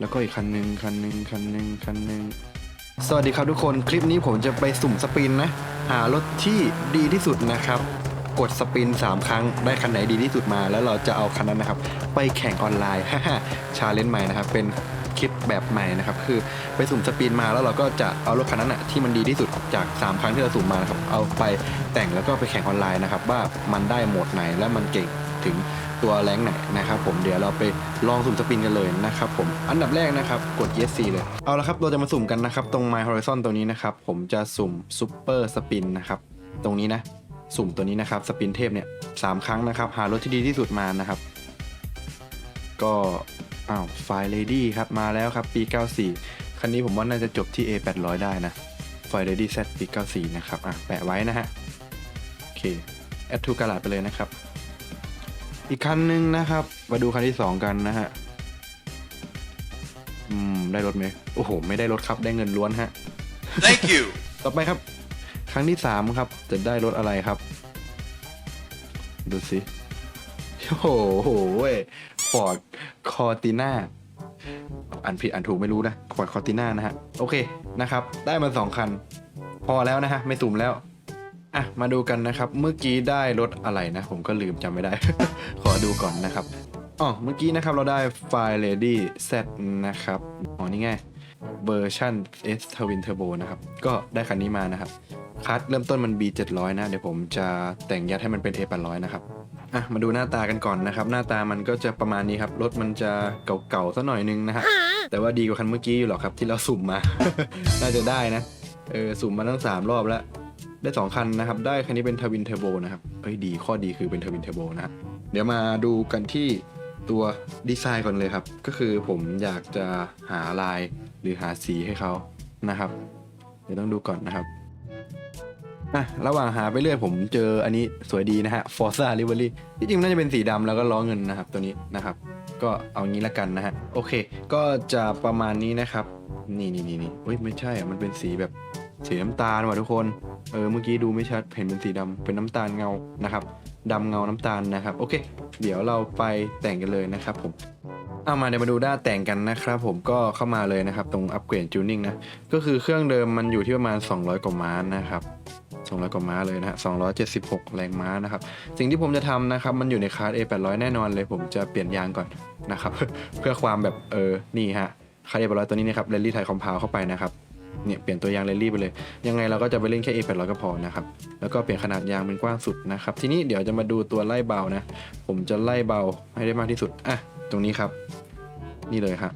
แล้วก็อีกคันหนึ่งคันหนึ่งคันหนึ่งคันหนึ่งสวัสดีครับทุกคนคลิปนี้ผมจะไปสุ่มสปินนะ หารถที่ดีที่สุดนะครับ กดสปิน 3 ครั้งได้คันไหนดีที่สุดมา แล้วเราจะเอาคันนั้นนะครับ ไปแข่งออนไลน์ชาเลนจ์ใหม่นะครับ เป็นคลิปแบบใหม่นะครับ คือไปสุ่มสปินมาแล้วเราก็จะเอารถคันนั้นอะที่มันดีที่สุดจาก 3 ครั้งที่เราสุ่มมานะครับเอาไปแต่งแล้วก็ไปแข่งออนไลน์นะครับ ว่ามันได้โหมดไหนและมันเก่ง ถึงตัวแรงไหนนะครับผมเดี๋ยวเราไปลองสุ่มสปินกันเลยนะครับผมอันดับแรกนะครับกด yes เลยเอาละครับเราจะมาสุ่มกันนะครับตรง My Horizon ตัวนี้นะครับผมจะสุ่ม Super Spin นะครับตรงนี้นะสุ่มตัวนี้นะครับสปินเทพเนี่ยสามครั้งนะครับ หารถที่ดีที่สุดมานะครับ ก็อ้าวไฟเลดี้ครับมาแล้วครับปี 94 คันนี้ผมว่าน่าจะจบที่ A 800 ได้นะไฟเลดี้ Z ปี 94 นะครับอะแปะไว้นะฮะโอเคแอดทูกระดาษไปเลยนะครับ อีกคันหนึ่งนะครับ มาดูคันที่2กันนะฮะ อืม ได้รถไหมโอ้โห ไม่ได้รถครับ ได้เงินล้วนฮะ Thank you. ต่อไปครับ ครั้งที่สามครับ จะได้รถอะไรครับ ดูสิโอ้โหฟอร์ดคอติน่าอ่านผิดอ่านถูกไม่รู้นะฟอร์ดคอติน่านะฮะ โอเคนะครับ ได้มาสองคัน พอแล้วนะฮะ ไม่สุ่มแล้ว อะมาดูกันนะครับ เมื่อกี้ได้รถอะไรนะ ผมก็ลืมจำไม่ได้ ขอดูก่อนนะครับอ๋อเมื่อกี้นะครับเราได้ไฟล์ Lady Z นะครับอ๋อนี่ไงเวอร์ชัน S Twin Turbo นะครับ ก็ได้คันนี้มานะครับคัสเริ่มต้นมัน B 700นะ เดี๋ยวผมจะแต่งยัดให้มันเป็น A 800นะครับอะมาดูหน้าตากันก่อนนะครับ หน้าตามันก็จะประมาณนี้ครับ รถมันจะเก่าๆสักหน่อยนึงนะฮะแต่ว่าดีกว่าคันเมื่อกี้อยู่หรอกครับที่เราสุ่มมา น่าจะได้นะเออสุ่มมาตั้ง 3 รอบแล้ว ได้2คันนะครับ ได้คันนี้เป็นทวินเทอร์โบนะครับเฮ้ยดีข้อดีคือเป็นทวินเทอร์โบนะฮะเดี๋ยวมาดูกันที่ตัวดีไซน์ก่อนเลยครับ ก็คือผมอยากจะหาลายหรือหาสีให้เขานะครับ เดี๋ยวต้องดูก่อนนะครับอะระหว่างหาไปเรื่อยผมเจออันนี้สวยดีนะฮะ Forza Livery ที่จริงนน่าจะเป็นสีดำแล้วก็ล้อเงินนะครับตัวนี้นะครับ ก็เอางี้ละกันนะฮะ โอเค ก็จะประมาณนี้นะครับ นี่นี่นี่นี่เฮ้ยไม่ใช่อะมันเป็นสีแบบ สีน้ำตาลว่ะทุกคน เออเมื่อกี้ดูไม่ชัดเห็นเป็นสีดำเป็นน้ำตาลเงานะครับดำเงาน้ำตาลนะครับโอเค เดี๋ยวเราไปแต่งกันเลยนะครับผมเอามาเดี๋ยวมาดูด้านแต่งกันนะครับผมก็เข้ามาเลยนะครับ ตรงอัปเกรดจูนิ่งนะก็คือเครื่องเดิมมันอยู่ที่ประมาณ 200 กว่าม้านะครับ200กว่าม้าเลยนะฮะ276 แรงม้านะครับ สิ่งที่ผมจะทำนะครับ มันอยู่ในคาร์ด A800 แน่นอนเลย ผมจะเปลี่ยนยางก่อนนะครับ เพื่อความแบบเออ นี่ฮะ คาร์ด A800 ตัวนี้นะครับเรลลี่ไทยคอมพาวเข้าไปนะครับ เนี่ยเปลี่ยนตัวยางเรลลี่ไปเลย ยังไงเราก็จะไปเล่นแค่ A800 ก็พอนะครับ แล้วก็เปลี่ยนขนาดยางเป็นกว้างสุดนะครับ ทีนี้เดี๋ยวจะมาดูตัวไล่เบานะ ผมจะไล่เบาให้ได้มากที่สุด อะ ตรงนี้ครับ นี่เลยครับ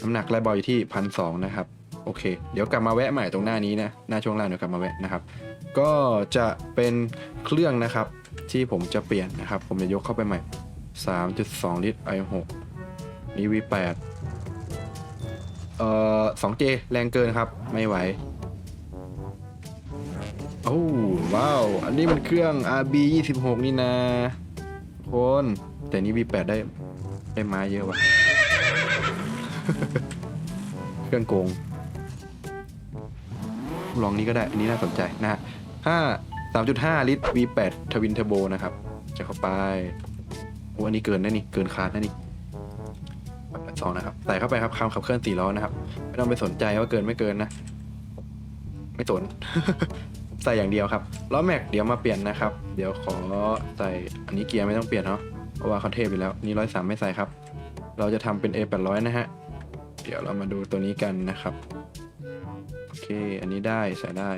น้ำหนักไล่เบาอยู่ที่พันสองนะครับ โอเค เดี๋ยวกลับมาแวะใหม่ตรงหน้านี้นะ หน้าช่วงล่างเดี๋ยวกลับมาแวะนะครับ ก็จะเป็นเครื่องนะครับ ที่ผมจะเปลี่ยนนะครับ ผมจะยกเข้าไปใหม่ 3.2 ลิตร i6 นี่ V8 เอ่อ 2J แรงเกินครับ ไม่ไหวโอ้ว้าว อันนี้มันเครื่อง RB 26นี่นะคน แต่นี่ V8 ได้ได้มาเยอะว่ะ เครื่องโกง ลองนี้ก็ได้ อันนี้น่าสนใจนะฮะห้าสามจุดห้าลิตร V8 ทวินเทอร์โบนะครับ จะเข้าไปโอ้อันนี้เกินนะนี่ เกินคาดนะนี่ สองนะครับใส่เข้าไปครับคำขับเคลื่อนสี่ล้อนะครับ ไม่ต้องไปสนใจว่าเกินไม่เกินนะ ไม่สน ใส่อย่างเดียวครับล้อแม็กเดี๋ยวมาเปลี่ยนนะครับ เดี๋ยวขอใส่อันนี้เกียร์ไม่ต้องเปลี่ยนเนาะเพราะว่าเขาเทพอยู่แล้วนี่ร้อยสามไม่ใส่ครับ เราจะทำเป็น A 8 0 0นะฮะเดี๋ยวเรามาดูตัวนี้กันนะครับโอเค อันนี้ได้ใส่ได้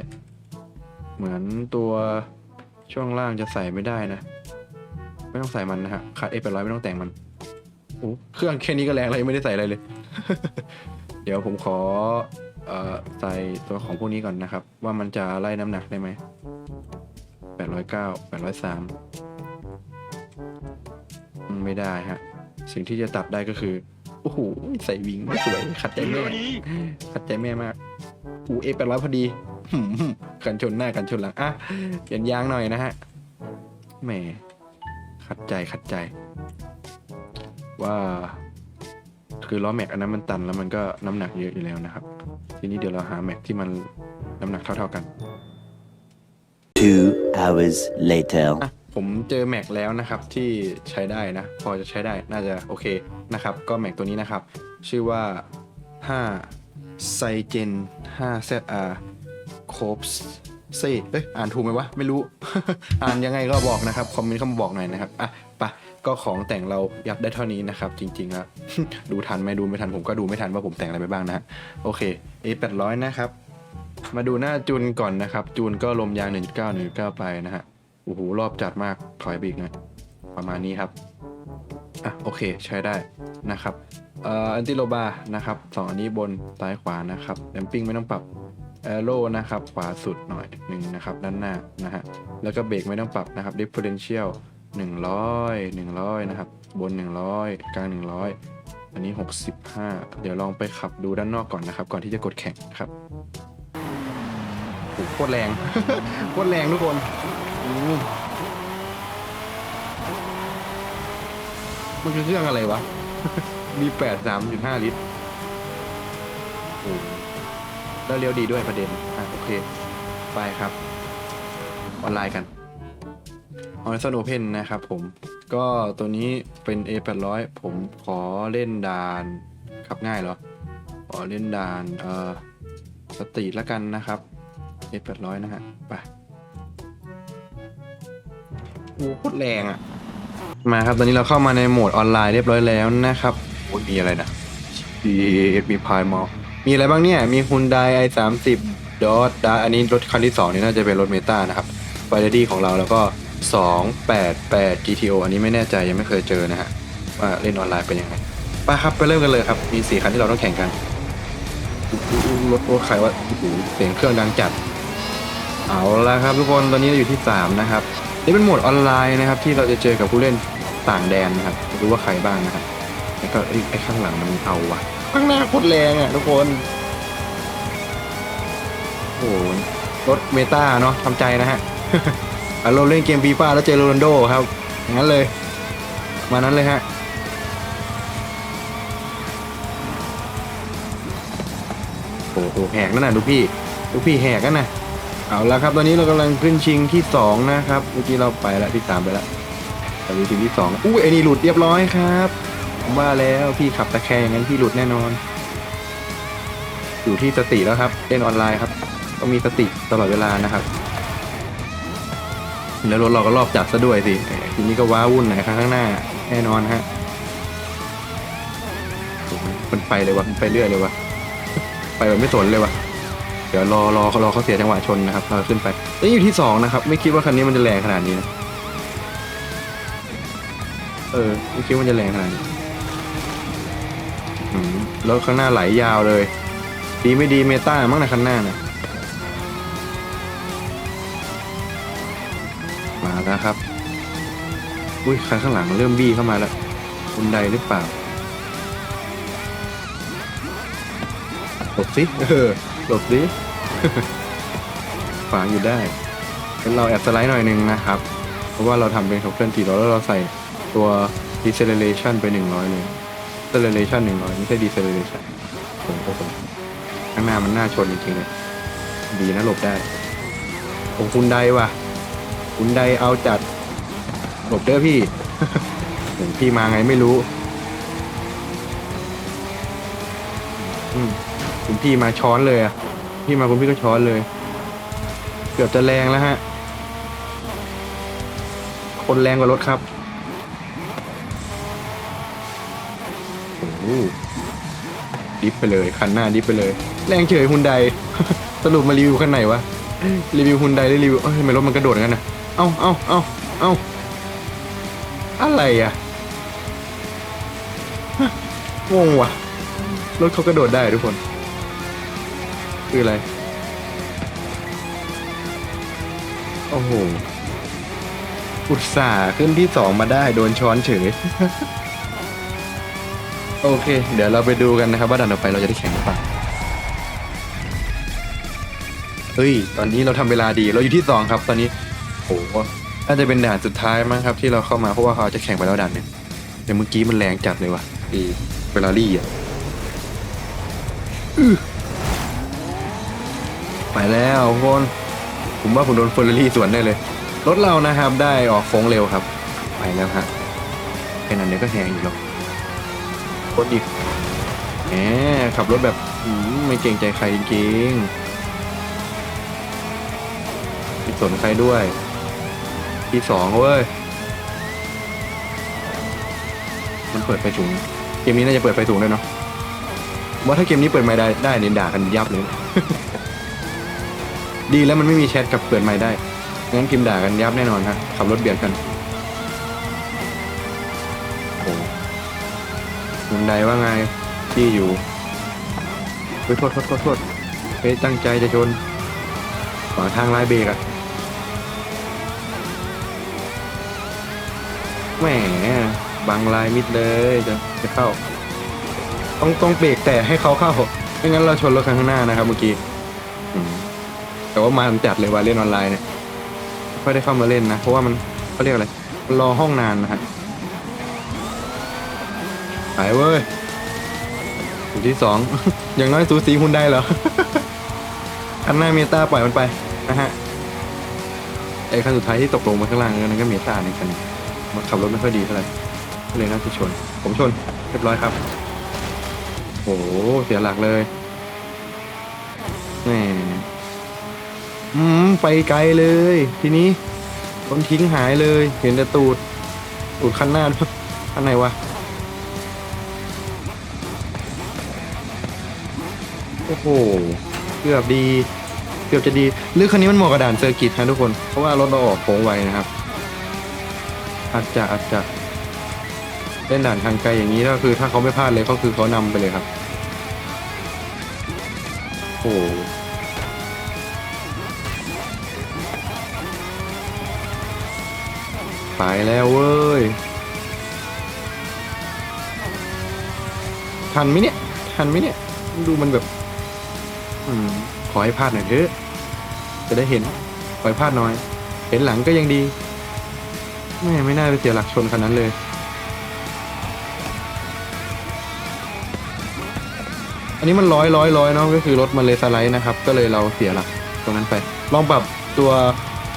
เหมือนตัวช่วงล่างจะใส่ไม่ได้นะ ไม่ต้องใส่มันนะฮะขาด A 8 0 0ไม่ต้องแต่งมัน เครื่องแค่นี้ก็แรงเลยงไม่ได้ใส่อะไรเลย เดี๋ยวผมขอเอ่อใส่ตัวของพวกนี้ก่อนนะครับ ว่ามันจะไล่น้ำหนักได้ไหม809 803อืมไม่ได้ฮะ สิ่งที่จะตัดได้ก็คือ โอ้โห ใส่วิงไม่สวย ขัดใจแม่ ขัดใจแม่มากอูเอแปดร้อยพอดีหืมกันชนหน้ากันชนหลัง อะ เปลี่ยนยางหน่อยนะฮะ แหม ขัดใจขัดใจ ว่า คือล้อแม็กอันนั้นมันตันแล้วมันก็น้ำหนักเยอะอยู่แล้วนะครับ ทีนี้เดี๋ยวเราหาแม็กที่มันน้ำหนักเท่าๆกัน Two hours later. อะผมเจอแม็กแล้วนะครับที่ใช้ได้นะ พอจะใช้ได้น่าจะโอเคนะครับ ก็แม็กตัวนี้นะครับ ชื่อว่า 5 ไซเจน5 ZR c o p s เซ่เอ้ยอ่านถูกไหมวะ ไม่รู้ อ่านยังไงก็บอกนะครับ คอมเมนต์เข้ามาบอกหน่อยนะครับ อะไปะ ก็ของแต่งเรายับได้เท่านี้นะครับ จริงๆแล้วดูทันไหมดูไม่ทันผมก็ดูไม่ทันว่าผมแต่งอะไรไปบ้างนะฮะโอเค A 8 0 0นะครับ มาดูหน้าจูนก่อนนะครับ จูนก็ลมยาง 1.9 1.9 ไปนะฮะโอ้โหรอบจัดมากถอยไปอีกน่อยประมาณนี้ครับอะโอเคใช้ได้นะครับเอ่ออันติโลบานะครับสองอันนี้บนซ้ายขวานะครับแดมปิ้งไม่ต้องปรับแอโร่นะครับขวาสุดหน่อยหนึ่งนะครับด้านหน้านะฮะแล้วก็เบรกไม่ต้องปรับนะครับ differential 100 100 นะครับ บน 100 กลาง 100 อันนี้ 65 เดี๋ยวลองไปขับดูด้านนอกก่อนนะครับ ก่อนที่จะกดแข่งครับโหโคตรแรง โคตรแรงทุกคนมันคือเครื่องอะไรวะ มีแปดสามจุดห้าลิตรโอ้แล้วเลี้ยวดีด้วยประเด็น อะ โอเค ไปครับ ออนไลน์กัน ออนไลน์โอเพนนะครับผม ก็ตัวนี้เป็น A 8 0 0 ผมขอเล่นดานขับง่ายเหรอ ขอเล่นดานเอ่อสตรีทล้วกันนะครับ A 8 0 0 นะฮะ ไปโอ้โหโคตรแรงอะ มาครับ ตอนนี้เราเข้ามาในโหมดออนไลน์เรียบร้อยแล้วนะครับโอ้ยมีอะไรนะมีมีพายมอมีอะไรบ้างเนี่ย มี Hyundai i 3 0ดอทดอันนี้รถคันที่สองนี่น่าจะเป็นรถเมตานะครับไฟเดดี้ของเราแล้วก็ 288 GTO อันนี้ไม่แน่ใจยังไม่เคยเจอนะฮะว่าเล่นออนไลน์เป็นยังไงไปครับไปเริ่มกันเลยครับ มีสี่คันที่เราต้องแข่งกันอุ๊ยอุ๊ยอุ๊ยรถรถใครว่าเสียงเครื่องดังจัด เอาละครับทุกคนตอนนี้เราอยู่ที่ 3 นะครับ นี่เป็นโหมดออนไลน์นะครับ ที่เราจะเจอกับผู้เล่นต่างแดนนะครับไม่รู้ว่าใครบ้างนะครับแล้วก็ไอ้ข้างหลังมันเอาว่ะ ข้างหน้าโคตรแรงอะทุกคนโอ้โหรถเมตาเนาะทำใจนะฮะ อารมณ์เล่นเกมฟีฟ่าแล้วเจอโรนัลโดครับอย่างนั้นเลย มานั้นเลยฮะโอ้โหแหกนั่นน่ะดูพี่ดูพี่แหกนั่นน่ะเอาละครับ ตอนนี้เรากำลังขึ้นชิงที่สองนะครับเมื่อกี้เราไปแล้วที่สามไปแล้วตอนนี้ชิงที่สองอุ้ไอ้นี่หลุดเรียบร้อยครับว่าแล้วพี่ขับตะแคงอย่างนั้นพี่หลุดแน่นอน อยู่ที่สติแล้วครับเล่นออนไลน์ครับต้องมีสติตลอดเวลานะครับ แล้วรถเราก็รอบจัดซะด้วยสิทีนี้ก็ว้าวุ่นหนข้างหน้า แน่นอนฮะมันไปเลยวะมันไปเรื่อยเลยวะไปแบบไม่สนเลยวะเดี๋ยวรอรอรอเขาเสียจังหวะชนนะครับเราขึ้นไปแล้วอยู่ที่สองนะครับ ไม่คิดว่าคันนี้มันจะแรงขนาดนี้นะเออไม่คิดว่ามันจะแรงขนาดนี้รถข้างหน้าไหลยาวเลย ดีไม่ดีเมตามั้งนะคันหน้าเนี่ย ครับ อุ้ยคันข้างหลังเริ่มบี้เข้ามาแล้วคุณใดหรือเปล่าหลบสิเออหลบสิฝางอยู่ได้งั้นเราแอบสไลด์หน่อยหนึงนะครับ เพราะว่าเราทำเป็นขับเคลื่อนสี่ล้อแล้วเราใส่ตัว deceleration ไป100เลย acceleration 100ไม่ใช่ deceleration โอ้โหข้างหน้ามันน่าชนจริงๆเลย ดีนะหลบได้โอ้คุณไดว่ะ คุณไดเอาจัดหลบเด้อพี่ เห็นพี่มาไงไม่รู้ อืมคุณพี่มาช้อนเลยอะพี่มาคุณพี่ก็ช้อนเลย เกือบจะแรงแล้วฮะ คนแรงกว่ารถครับโอ้โหดิฟไปเลย คันหน้าดิฟไปเลย แรงเฉยฮุนไดสรุปมารีวิวคันไหนวะ รีวิวฮุนไดได้รีวิวเอ้ยทำไมรถมันกระโดดงั้นนะ เอาเอาเอาเอาอะไรอะฮะงงว่ะ รถเขากระโดดได้ทุกคน คืออะไร โอ้โห อุตส่าห์ขึ้นที่สองมาได้โดนช้อนเฉย โอเค เดี๋ยวเราไปดูกันนะครับ ว่าด่านต่อไปเราจะได้แข่งหรือเปล่า เฮ้ย ตอนนี้เราทำเวลาดี เราอยู่ที่สองครับ ตอนนี้ โหน่าจะเป็นด่านสุดท้ายมั้งครับที่เราเข้ามาเพราะว่าเขาจะแข่งไปแล้วด่านหนึ่งแต่เมื่อกี้มันแรงจัดเลยว่ะอีเฟอร์รารี่อะไปแล้วคนผมว่าผมโดนเฟอร์รารี่สวนได้เลย รถเรานะครับได้ออกโค้งเร็วครับ ไปแล้วฮะแค่นั้นเดี๋ยวก็แหงอีกหรอกกดอีกแหมขับรถแบบไม่เกรงใจใครจริงๆไม่สนใครด้วย ที่สองเว้ย มันเปิดไฟสูง เกมนี้น่าจะเปิดไฟสูงด้วยเนาะว่าถ้าเกมนี้เปิดไม่ได้ได้เนี่ยด่ากันยับเลย ดีแล้วมันไม่มีแชทกับเปิดไม่ได้ งั้นพิมด่ากันยับแน่นอนครับขับรถเบียดกันโอ้มุนใดว่าไงที่อยู่เฮ้ยโทษโทษโทษโทษเฮ้ยตั้งใจจะชนขวางทางลายเบรกอะ แหมบังลายมิดเลยจะจะเข้า ต้องต้องเบรกแต่ให้เขาเข้าไม่งั้นเราชนรถคันข้างหน้านะครับเมื่อกี้แต่ว่ามาจัดเลยว่าเล่นออนไลน์เนี่ยไม่ค่อยได้เข้ามาเล่นนะ เพราะว่ามันเขาเรียกอะไรมันรอห้องนานนะฮะหายเว้ยสูที่สอง อย่างน้อยสูสีคุณได้เหรอคันหน้าเมตาปล่อยมันไปนะฮะไอ้คันสุดท้ายที่ตกลงมาข้างล่างนั่นก็เมตาในคัน มันขับรถไม่ค่อยดีเท่าไหร่ก็เลยน่าจะชน ผมชน เรียบร้อยครับ โอ้โห เสียหลักเลยแหมอืม ไปไกลเลย ทีนี้คนทิ้งหายเลย เห็นแต่ตูด ตูดคันหน้าด้วยคันไหนวะ โอ้โห เกือบดี เกือบจะดี หรือคันนี้มันเหมาะกับด่านเซอร์กิตนะทุกคน เพราะว่ารถเราออกโค้งไวนะครับ อาจจะอาจจะเล่นด่านทางไกลอย่างนี้ก็คือ ถ้าเขาไม่พลาดเลยก็คือเขานำไปเลยครับ โอ้โหไปแล้วเว้ย ทันไหมเนี่ย ทันไหมเนี่ย ดูมันแบบ อืม ขอให้พลาดหน่อยเถอะ จะได้เห็น ขอให้พลาดน้อย เห็นหลังก็ยังดี ไม่ไม่น่าไปเสียหลักชนคันนั้นเลย อันนี้มันร้อยร้อยร้อยเนาะก็คือรถมันเลยสไลด์นะครับ ก็เลยเราเสียหลักตรงนั้นไป ลองปรับตัว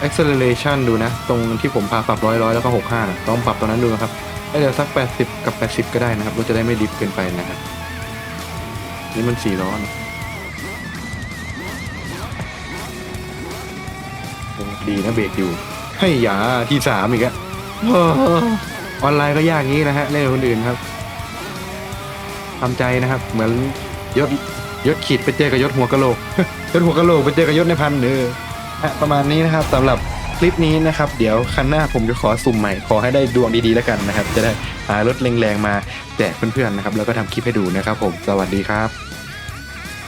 acceleration ดูนะ ตรงที่ผมพาปรับร้อยร้อยแล้วก็หกห้านะลองปรับตรงนั้นดูนะครับให้เดี๋ยวสักแปดสิบกับแปดสิบก็ได้นะครับรถจะได้ไม่ดิฟเกินไปนะครับนี่มันสี่ล้อนะดีนะเบรกอยู่ ให้ยาที่สามอีกอะ ออนไลน์ก็ยากงี้นะฮะเล่นกับคนอื่นครับทำใจนะครับ เหมือนยศยศขีดไปเจอกับยศหัวกะโหลก ยศหัวกะโหลกไปเจอกับยศในพันเนอฮะประมาณนี้นะครับสำหรับคลิปนี้นะครับ เดี๋ยวคันหน้าผมจะขอสุ่มใหม่ ขอให้ได้ดวงดีๆแล้วกันนะครับ จะได้หารถแรงๆมาแจกเพื่อนๆนะครับ แล้วก็ทำคลิปให้ดูนะครับ ผมสวัสดีครับ